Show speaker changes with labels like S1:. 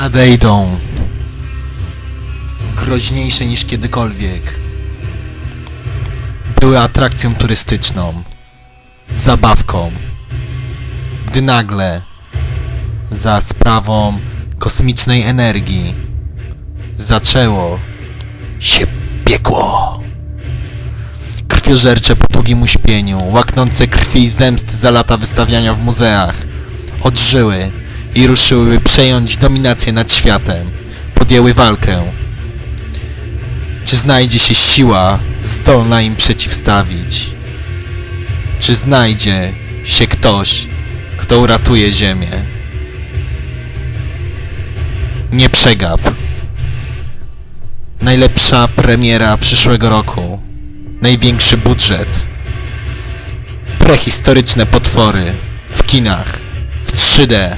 S1: Nadejdą. Groźniejsze niż kiedykolwiek. Były atrakcją turystyczną. Zabawką. Gdy nagle, za sprawą kosmicznej energii, zaczęło się piekło. Krwiożercze po długim uśpieniu, łaknące krwi i zemst za lata wystawiania w muzeach, odżyły i ruszyły, przejąć dominację nad światem. Podjęły walkę. Czy znajdzie się siła zdolna im przeciwstawić? Czy znajdzie się ktoś, kto uratuje Ziemię? Nie przegap. Najlepsza premiera przyszłego roku. Największy budżet. Prehistoryczne potwory w kinach w 3D.